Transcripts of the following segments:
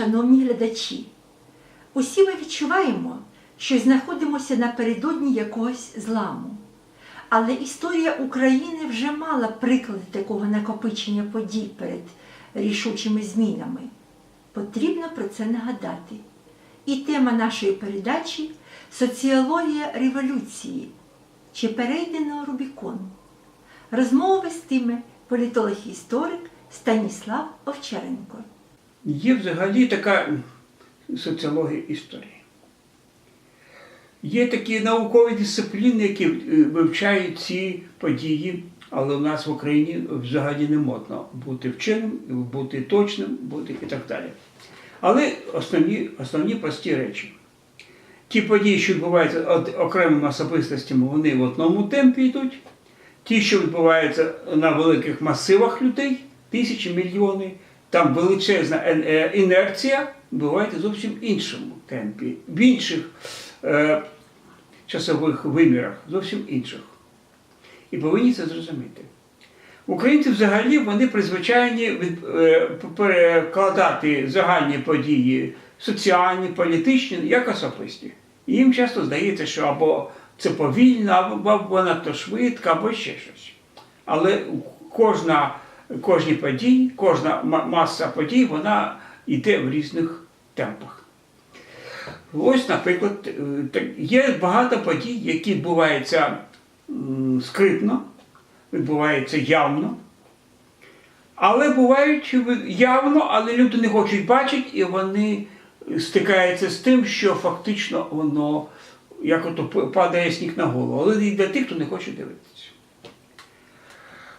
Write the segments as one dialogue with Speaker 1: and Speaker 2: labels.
Speaker 1: шановні глядачі, усі ми відчуваємо, що знаходимося напередодні якогось зламу. Але історія України вже мала приклади такого накопичення подій перед рішучими змінами. Потрібно про це нагадати. І тема нашої передачі соціологія революції чи перейдено Рубікон. Розмову вестиме політолог-історик Станіслав Овчаренко.
Speaker 2: Є взагалі така соціологія історії. Є такі наукові дисципліни, які е, вивчають ці події, але у нас в Україні взагалі не модно бути вченим, бути точним, бути і так далі. Але основні, основні прості речі. Ті події, що відбуваються окремими особистостями, вони в одному темпі йдуть. Ті, що відбуваються на великих масивах людей, тисячі, мільйони, там величезна е, інерція, бувають в зовсім іншому темпі, в інших е, часових вимірах, зовсім інших. І повинні це зрозуміти. Українці взагалі вони призвичайні е, перекладати загальні події соціальні, політичні, як особисті. І їм часто здається, що або це повільно, або, або надто швидко, або ще щось. Але кожна, кожні події, кожна маса подій, вона йде в різних темпах. Ось, наприклад, е, є багато подій, які відбуваються скритно, відбуваються явно. Але бувають явно, але люди не хочуть бачити, і вони стикаються з тим, що фактично воно як ото падає сніг на голову. Але і для тих, хто не хоче дивитися.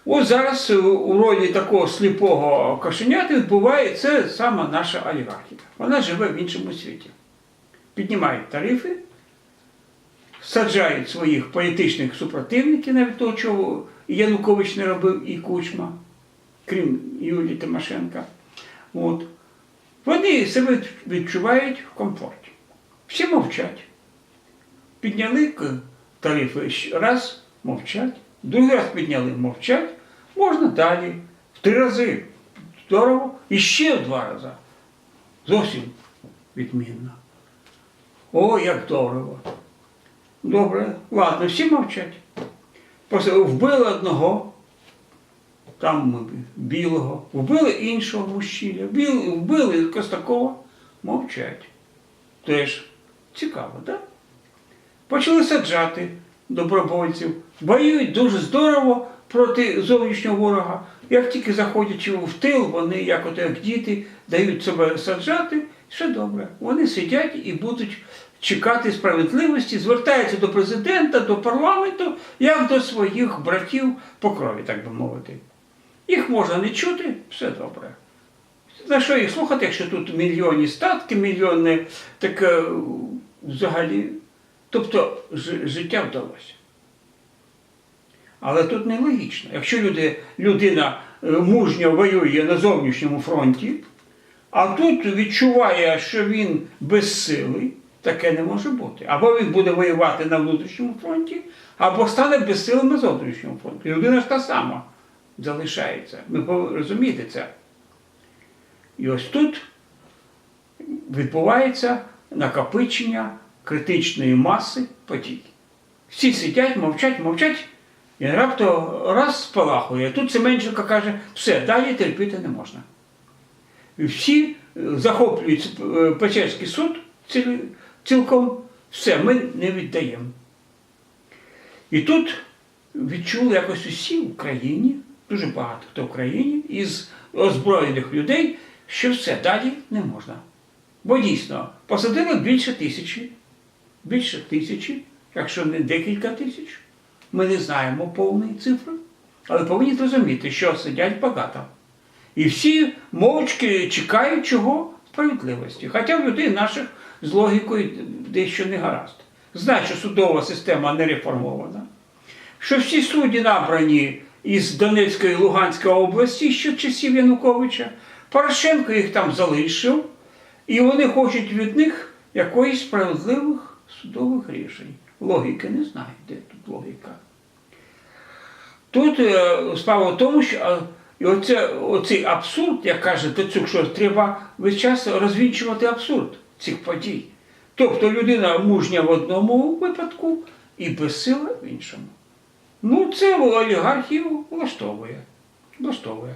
Speaker 2: Ось зараз у ролі такого сліпого кошенята відбувається саме наша олігархія. Вона живе в іншому світі. Піднімають тарифи, саджають своїх політичних супротивників, навіть того, чого Янукович не робив, і Кучма, крім Юлії Тимошенка. От. Вони себе відчувають в комфорті. Всі мовчать. Підняли тарифи раз, мовчать, другий раз підняли, мовчать, можна далі, в три рази. Здорово, і ще в два рази. Зовсім відмінно. О, як здорово. Добре, ладно, всі мовчать. Пос- Вбили одного, там білого, вбили іншого мужчину, вбили Костакова, мовчать. Теж цікаво, так? Да? Почали саджати добровольців, воюють дуже здорово проти зовнішнього ворога. Як тільки заходять в тил, вони, як от як діти, дають себе саджати, все добре. Вони сидять і будуть чекати справедливості, звертаються до президента, до парламенту, як до своїх братів по крові, так би мовити. Їх можна не чути, все добре. За що їх слухати, якщо тут мільйонні статки, мільйонне таке взагалі. Тобто життя вдалося. Але тут нелогічно. Якщо люди, людина е, мужньо воює на зовнішньому фронті, а тут відчуває, що він безсилий, таке не може бути. Або він буде воювати на внутрішньому фронті, або стане безсилим на зовнішньому фронті. Людина ж та сама залишається. Ви розумієте це? І ось тут відбувається накопичення критичної маси подій. Всі сидять, мовчать, мовчать, і раптом раз спалахує. Тут Семенченко каже, все, далі терпіти не можна. І всі е, захоплюють е, Печерський суд цілком, все, ми не віддаємо. І тут відчули якось усі в Україні, дуже багато хто в Україні, із озброєних людей, що все далі не можна. Бо дійсно посадили більше тисячі, більше тисячі, якщо не декілька тисяч. Ми не знаємо повної цифри, але повинні зрозуміти, що сидять багато. І всі мовчки чекають чого? Справедливості. Хоча в людей наших з логікою дещо не гаразд. Знають, що судова система не реформована, що всі судді набрані із Донецької і Луганської області ще часів Януковича, Порошенко їх там залишив, і вони хочуть від них якоїсь справедливих судових рішень. Логіки не знають, де тут логіка. Тут е, справа в тому, що І оце, оцей абсурд, як каже Тацюк, що треба весь час розвінчувати абсурд цих подій. Тобто людина мужня в одному випадку і безсила в іншому. Ну, це олігархію влаштовує. влаштовує.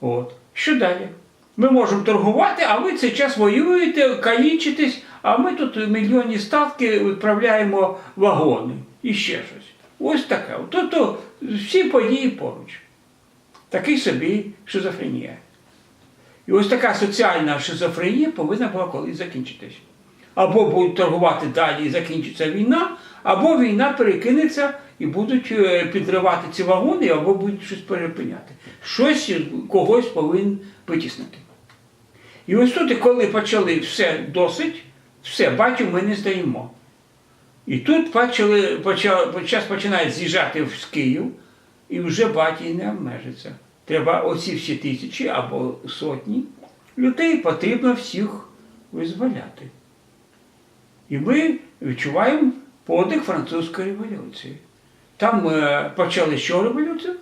Speaker 2: От. Що далі? Ми можемо торгувати, а ви цей час воюєте, калічитесь, а ми тут мільйонні ставки відправляємо вагони і ще щось. Ось таке. Тобто всі події поруч. Такий собі шизофренія. І ось така соціальна шизофренія повинна була колись закінчитись. Або будуть торгувати далі і закінчиться війна, або війна перекинеться і будуть е, підривати ці вагони, або будуть щось перепиняти. Щось когось повинен витіснити. І ось тут, коли почали все досить, все, батю ми не здаємо. І тут почали, почав, час починає з'їжджати в Київ, і вже батій не обмежиться. Треба оці всі тисячі або сотні людей потрібно всіх визволяти. І ми відчуваємо подих французької революції. Там е, почали що революцію?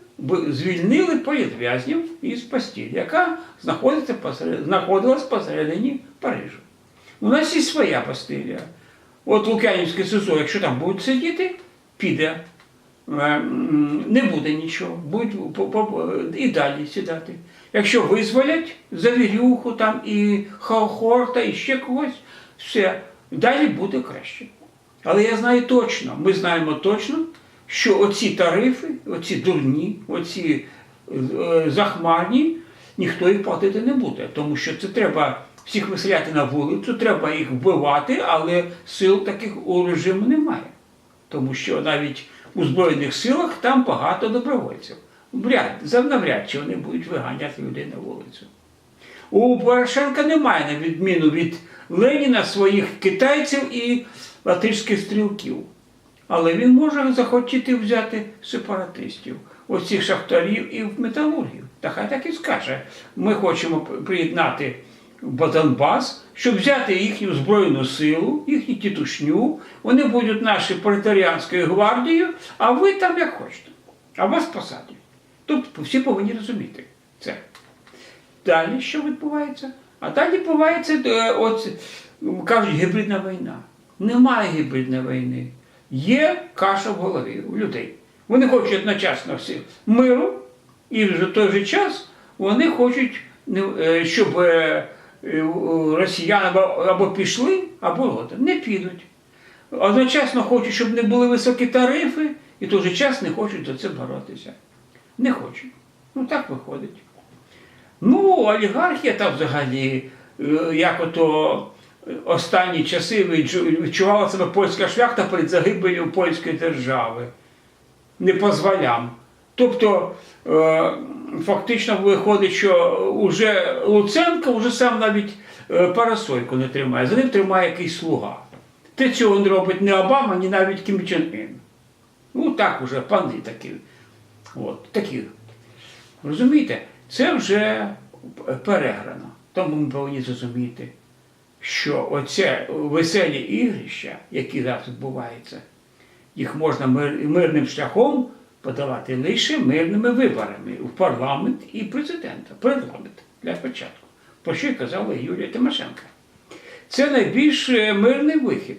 Speaker 2: Звільнили політв'язнів із постіль, яка знаходиться посеред, знаходилась посередині Парижу. У нас є своя постиля. От Лук'янівське СИЗО, якщо там будуть сидіти, піде. Е, Не буде нічого, будуть і далі сідати. Якщо визволять завірюху там і Хаохорта, і ще когось, все, далі буде краще. Але я знаю точно, ми знаємо точно, що оці тарифи, оці дурні, оці е, захмарні, ніхто їх платити не буде. Тому що це треба всіх виселяти на вулицю, треба їх вбивати, але сил таких у режиму немає. Тому що навіть у Збройних силах там багато добровольців. Вряд, навряд чи вони будуть виганяти людей на вулицю. У Порошенка немає, на відміну від Леніна, своїх китайців і латишських стрілків. Але він може захотіти взяти сепаратистів, оцих шахтарів і металургів. Та хай так і скаже. Ми хочемо приєднати Донбас, щоб взяти їхню збройну силу, їхню тітушню. Вони будуть нашою пролетаріанською гвардією, а ви там як хочете. А вас посадять. Тобто всі повинні розуміти це. Далі що відбувається? А далі відбувається, е, от, кажуть, гібридна війна. Немає гібридної війни. Є каша в голові у людей. Вони хочуть одночасно всі миру, і в той же час вони хочуть, е, щоб е, е, росіяни або, пішли, або не підуть. Одночасно хочуть, щоб не були високі тарифи, і в той же час не хочуть за це боротися. Не хочуть. Ну так виходить. Ну, олігархія там взагалі, як ото останні часи відчу- відчувала себе польська шляхта перед загибелью польської держави. Не позволям. Тобто, е, фактично виходить, що уже Луценко вже сам навіть е, парасольку не тримає, за ним тримає якийсь слуга. Те цього не робить ні Обама, ні навіть Кім Чен Ін. Ну так уже пани такі. От, такі. Розумієте, це вже переграно. Тому ми повинні зрозуміти, що оце веселі ігрища, які зараз відбуваються, їх можна мирним шляхом подавати лише мирними виборами в парламент і президента. Парламент для початку. Про що й казала Юлія Тимошенко. Це найбільш е, мирний вихід.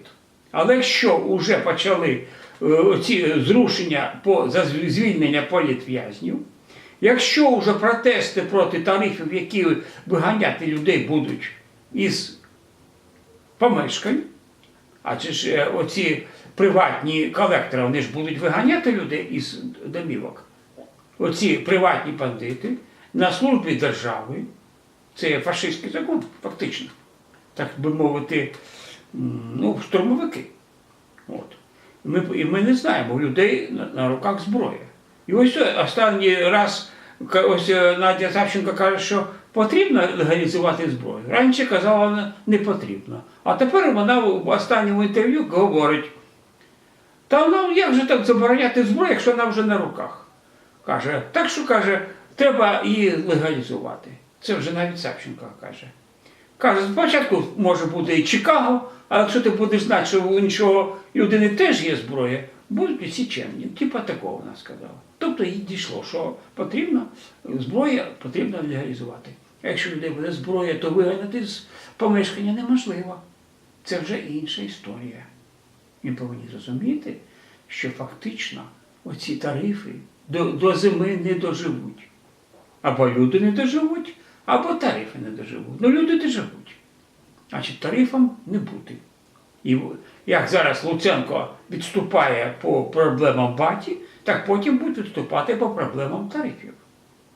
Speaker 2: Але якщо вже почали е, ці зрушення по звільнення політв'язнів, якщо вже протести проти тарифів, які виганяти людей будуть із помешкань, а чи ж е, оці приватні колектори, вони ж будуть виганяти людей із домівок. Оці приватні бандити на службі держави, це фашистський закон, фактично. Так би мовити, ну, штурмовики. От. Ми, і ми не знаємо, у людей на, на руках зброя. І ось е, останній раз ось е, Надя Савченко каже, що потрібно легалізувати зброю. Раніше казала, не потрібно. А тепер вона в останньому інтерв'ю говорить, та ну як же так забороняти зброю, якщо вона вже на руках? Каже, так що каже, треба її легалізувати. Це вже навіть Савченко каже. Каже, спочатку може бути і Чикаго, а якщо ти будеш знати, що у іншого людини теж є зброя, будуть усі чемні. Типа такого вона сказала. Тобто їх дійшло, що потрібно зброя потрібно легалізувати. Якщо людей буде зброя, то виганяти з помешкання неможливо. Це вже інша історія. Ми повинні зрозуміти, що фактично оці тарифи до, до зими не доживуть. Або люди не доживуть, або тарифи не доживуть. Ну люди доживуть. Значить, тарифам не бути. І як зараз Луценко відступає по проблемам баті, так потім буде відступати по проблемам тарифів.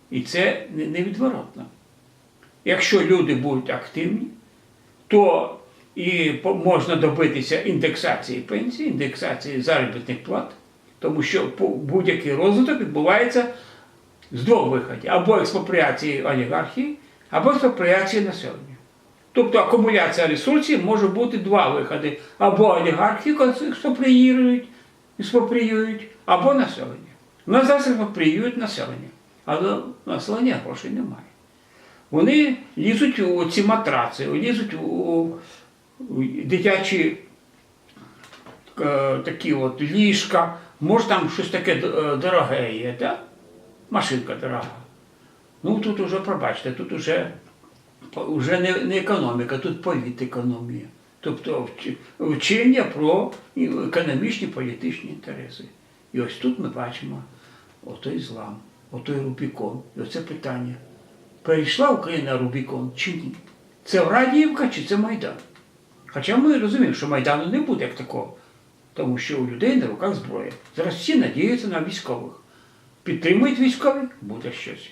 Speaker 2: І це не- невідворотно. Якщо люди будуть активні, то і можна добитися індексації пенсій, індексації заробітних плат, тому що будь-який розвиток відбувається з двох виходів: або експропріації олігархії, або експропріації населення. Тобто акумуляція ресурсів може бути два виходи: або олігархи експропріюють, експропріюють, або населення. У нас зараз експропріюють населення, але населення грошей немає. Вони лізуть у ці матраци, лізуть у, дитячі е, такі от ліжка, може там щось таке е, дороге є, да? машинка дорога. Ну тут уже, пробачте, тут уже, уже не, не економіка, тут політекономія. Тобто вчення про економічні політичні інтереси. І ось тут ми бачимо отой злам, отой Рубікон. І оце питання. Перейшла Україна Рубікон чи ні? Це Радіївка чи це Майдан? Хоча ми розуміємо, що Майдану не буде як такого, тому що у людей на руках зброя. Зараз всі надіються на військових. Підтримують військових, буде щось.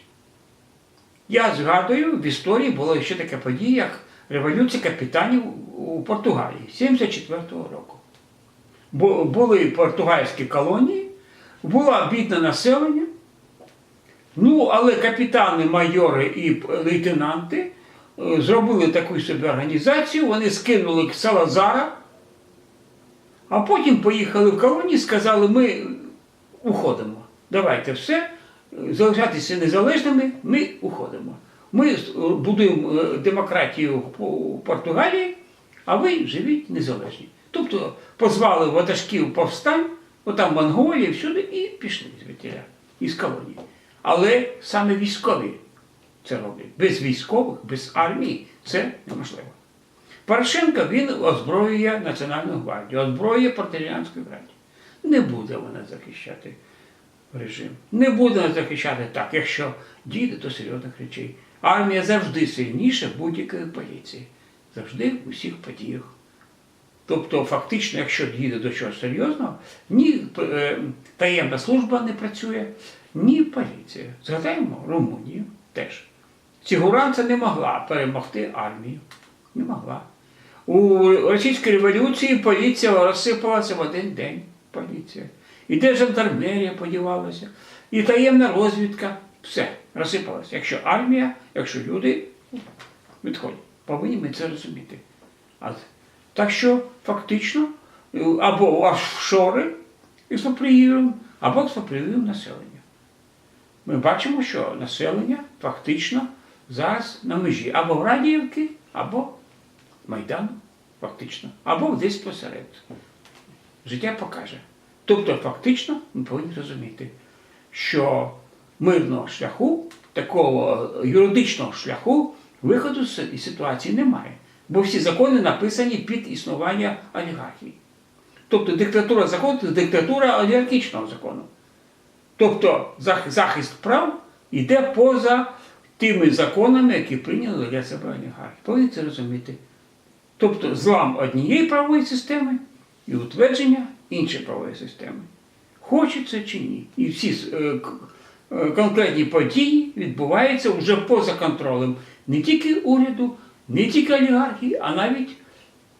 Speaker 2: Я згадую, в історії була ще така подія, як революція капітанів у Португалії 74-го року. Бу- Були португальські колонії, було бідне населення. Ну, але капітани, майори і лейтенанти е, зробили таку собі організацію, вони скинули Салазара, а потім поїхали в колонії, сказали, ми уходимо. Давайте все, залишатися незалежними, ми уходимо. Ми будуємо е, демократію у Португалії, а ви живіть незалежні. Тобто позвали ватажків повстань, отам Монголії, всюди, і пішли звідтіля, із колонії. Але саме військові це роблять. Без військових, без армії це неможливо. Порошенко він озброює Національну гвардію, озброює Портаріанську гвардію. Не буде вона захищати режим. Не буде вона захищати так, якщо дійде до серйозних речей. Армія завжди сильніша будь-якої поліції. Завжди в усіх подіях. Тобто, фактично, якщо дійде до чогось серйозного, ні е, таємна служба не працює, ні поліція. Згадаємо Румунію теж. Сігуранця не могла перемогти армію. Не могла. У російській революції поліція розсипалася в один день. Поліція. І де жандармерія подівалася, і таємна розвідка. Все розсипалося. Якщо армія, якщо люди відходять. Повинні ми це розуміти. Так що фактично або офшори експропріюємо, або експропріюємо населення. Ми бачимо, що населення фактично зараз на межі або в Радіївки, або Майдану, фактично, або десь посеред. Життя покаже. Тобто, фактично, ми повинні розуміти, що мирного шляху, такого юридичного шляху, виходу з ситуації немає. Бо всі закони написані під існування олігархії. Тобто диктатура закону це диктатура олігархічного закону. Тобто захист прав йде поза тими законами, які прийняли для себе олігархи. Повинні це розуміти. Тобто злам однієї правової системи і утвердження іншої правової системи. Хочеться чи ні. І всі е, е, конкретні події відбуваються вже поза контролем не тільки уряду, не тільки олігархії, а навіть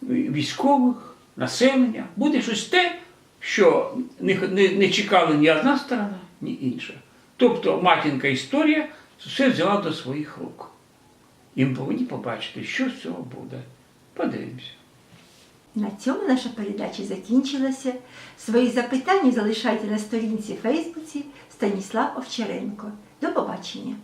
Speaker 2: військових, населення. Буде щось те, що не, не, не чекала ні одна сторона, ні інша. Тобто матінка історія все взяла до своїх рук. І ми повинні побачити, що з цього буде. Подивимося.
Speaker 1: На цьому наша передача закінчилася. Свої запитання залишайте на сторінці Фейсбуці Станіслав Овчаренко. До побачення!